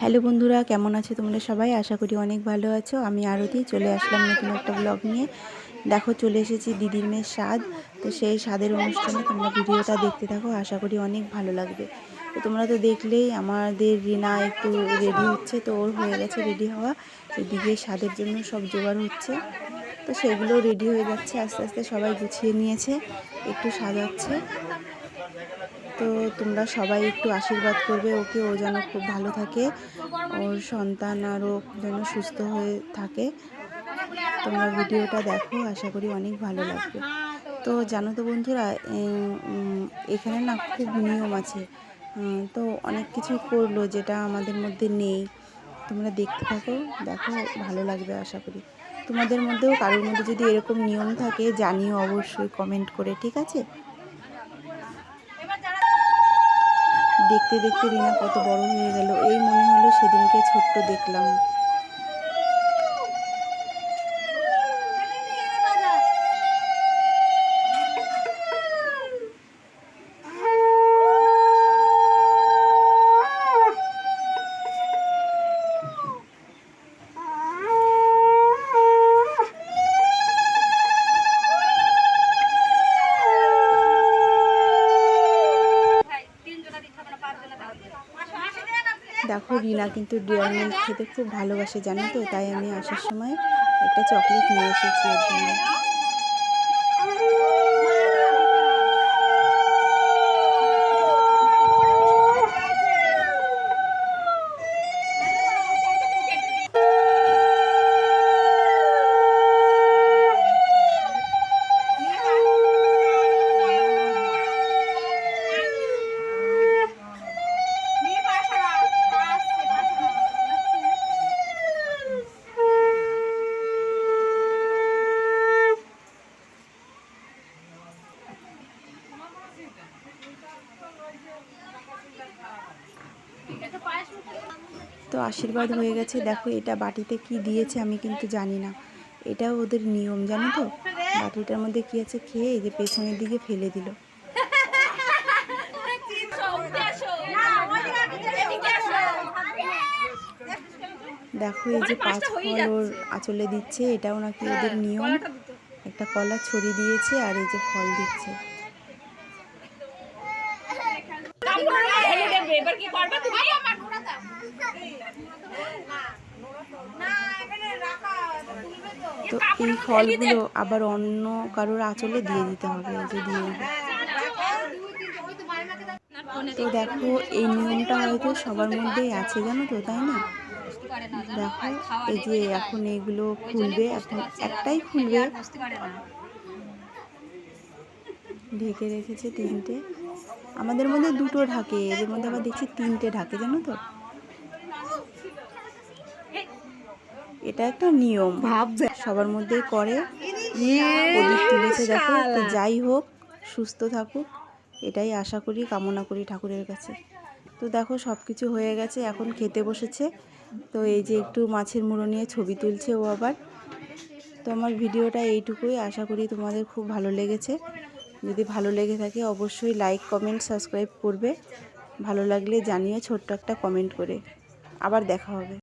Hello বন্ধুরা, কেমন আছো তোমরা সবাই? আশা করি অনেক ভালো আছো। আমি আরতি, চলে আসলাম নতুন একটা ব্লগ নিয়ে। দেখো, চলে এসেছি দিদির মেয়ের স্বাদ। তো সেই স্বাদের অনুষ্ঠানে তোমরা ভিডিওটা দেখতে থাকো, আশা করি অনেক ভালো লাগবে। তো তোমরা তো দেখলেই আমাদের রিনা একটু রেডি হচ্ছে, তো ওর হয়ে গেছে রেডি হওয়া। এদিকে স্বাদের জন্য সব জোগাড় হচ্ছে। তো সেগুলো রেডি হয়ে যাচ্ছে, আস্তে আস্তে সবাই গুছিয়ে নিয়েছে, একটু সাজাচ্ছে। তো তোমরা সবাই একটু আশীর্বাদ করবে, ওকে ও যেন খুব ভালো থাকে, ওর সন্তান আরও যেন সুস্থ হয়ে থাকে। তোমরা ভিডিওটা দেখো, আশা করি অনেক ভালো লাগবে। তো জানো তো বন্ধুরা এখানে না খুব নিয়ম আছে। তো অনেক কিছু করল যেটা আমাদের মধ্যে নেই। তোমরা দেখতে থাকো, দেখো, ভালো লাগবে আশা করি। তোমাদের মধ্যেও কারোর মধ্যে যদি এরকম নিয়ম থাকে, জানিও অবশ্যই কমেন্ট করে, ঠিক আছে? দেখতে দেখতে রিনা কত বড় হয়ে গেল। এই মনে হলো সেদিনকে ছোট্ট দেখলাম। দেখো রিনা কিন্তু ডিয়ার মিল্ক খেতে খুব ভালোবাসে, জানো তো? তাই আমি আসার সময় একটা চকলেট নিয়ে এসেছি ওর জন্য। তো আশীর্বাদ হয়ে গেছে। দেখো এটা বাটিতে কি দিয়েছে আমি কিন্তু জানি না। এটাও ওদের নিয়ম, জানো তো? বাটিটার মধ্যে কি আছে খেয়ে এই যে পেছনের দিকে ফেলে দিল। দেখো এই যে পাঁচ ফল ওর আঁচলে দিচ্ছে, এটাও নাকি ওদের নিয়ম। একটা কলা ছড়িয়ে দিয়েছে আর এই যে ফল দিচ্ছে। এবার কি করবে তুমি? তো এই ফলগুলো আবার অন্য কারোর আঁচলে দিয়ে দিতে হবে যে দিয়ে তো দেখো, এই নিয়মটা হয়তো সবার মধ্যেই আছে, জানো তো, তাই না? দেখো, এই যে এখন এগুলো খুলবে, এখন একটাই খুলবে। ঢেকে রেখেছে তিনটে। আমাদের মধ্যে দুটো ঢাকে, এদের মধ্যে আবার দেখছি তিনটে ঢাকে, জানো তো? এটা একটা নিয়ম। ভাববে। সবার মধ্যেই করে। তুলেছে দেখো তো যাই হোক সুস্থ থাকুক। এটাই আশা করি কামনা করি ঠাকুরের কাছে। তো দেখো সব কিছু হয়ে গেছে এখন খেতে বসেছে। তো এই যে একটু মাছের মুড়ো নিয়ে ছবি তুলছে ও আবার। তো আমার ভিডিওটা এইটুকুই। আশা করি তোমাদের খুব ভালো লেগেছে। যদি ভালো লেগে থাকে অবশ্যই লাইক কমেন্ট সাবস্ক্রাইব করবে। ভালো লাগলে জানিও ছোট্ট একটা কমেন্ট করে। আবার দেখা হবে।